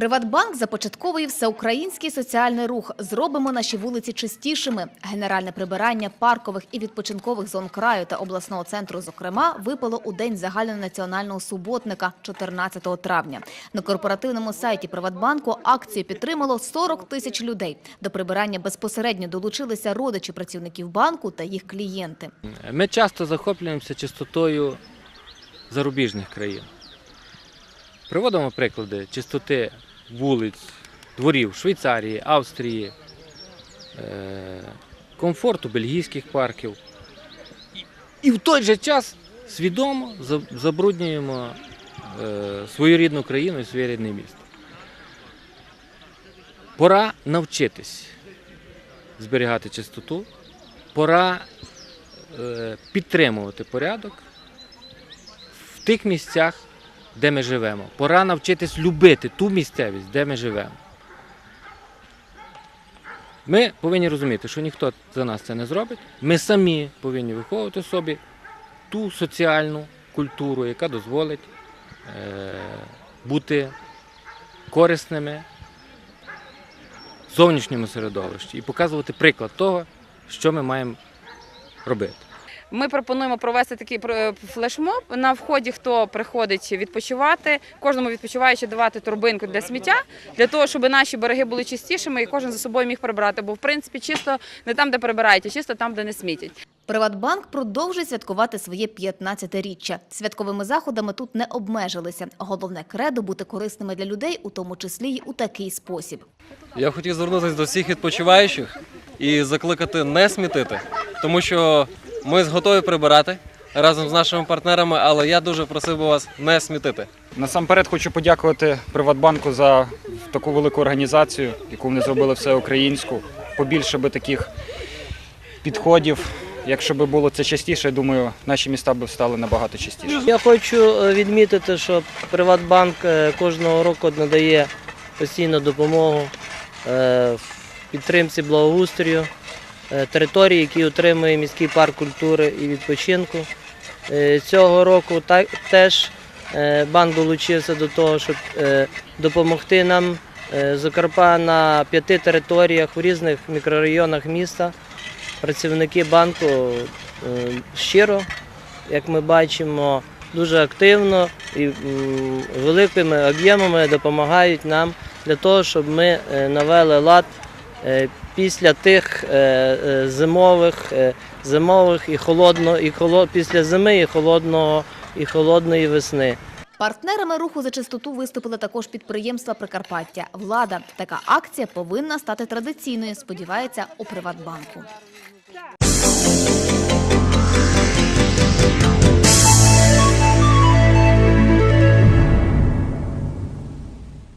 Приватбанк започатковує всеукраїнський соціальний рух. Зробимо наші вулиці чистішими. Генеральне прибирання паркових і відпочинкових зон краю та обласного центру, зокрема, випало у день загальнонаціонального суботника, 14 травня. На корпоративному сайті Приватбанку акцію підтримало 40 тисяч людей. До прибирання безпосередньо долучилися родичі працівників банку та їх клієнти. Ми часто захоплюємося чистотою зарубіжних країн. Приводимо приклади чистоти вулиць, дворів Швейцарії, Австрії, е, комфорту бельгійських парків. І- в той же час свідомо забруднюємо е, свою рідну країну і своє рідне місто. Пора навчитись зберігати чистоту, пора е, підтримувати порядок в тих місцях, де ми живемо. Пора навчитись любити ту місцевість, де ми живемо. Ми повинні розуміти, що ніхто за нас це не зробить. Ми самі повинні виховувати собі ту соціальну культуру, яка дозволить е, бути корисними в зовнішньому середовищі і показувати приклад того, що ми маємо робити. Ми пропонуємо провести такий е, флешмоб на вході, хто приходить відпочивати, кожному відпочиваючи давати торбинку для сміття, для того, щоб наші береги були чистішими і кожен за собою міг прибирати. Бо в принципі чисто не там, де прибирають, а чисто там, де не смітять. Приватбанк продовжує святкувати своє 15-річчя. Святковими заходами тут не обмежилися. Головне кредо бути корисними для людей, у тому числі й у такий спосіб. Я хотів звернутися до всіх відпочиваючих і закликати не смітити, тому що ми готові прибирати разом з нашими партнерами, але я дуже просив би вас не смітити. Насамперед хочу подякувати Приватбанку за таку велику організацію, яку вони зробили все українську. Побільше би таких підходів. Якщо би було це частіше, я думаю, наші міста б стали набагато чистіше. Я хочу е, відмітити, що Приватбанк е, кожного року надає постійну допомогу е, в підтримці благоустрою е, території, які отримує міський парк культури і відпочинку. Е, Цього року теж е, банк долучився до того, щоб е, допомогти нам, е, зокрема на п'яти територіях в різних мікрорайонах міста. Працівники банку е, щиро як ми бачимо, дуже активно і великими об'ємами допомагають нам для того, щоб ми е, навели лад е, після тих е, е, зимових, е, зимових і холодно, і холод, після зими і холодного і холодної весни. Партнерами руху за чистоту виступили також підприємства Прикарпаття. Влада така акція повинна стати традиційною. Сподівається у Приватбанку.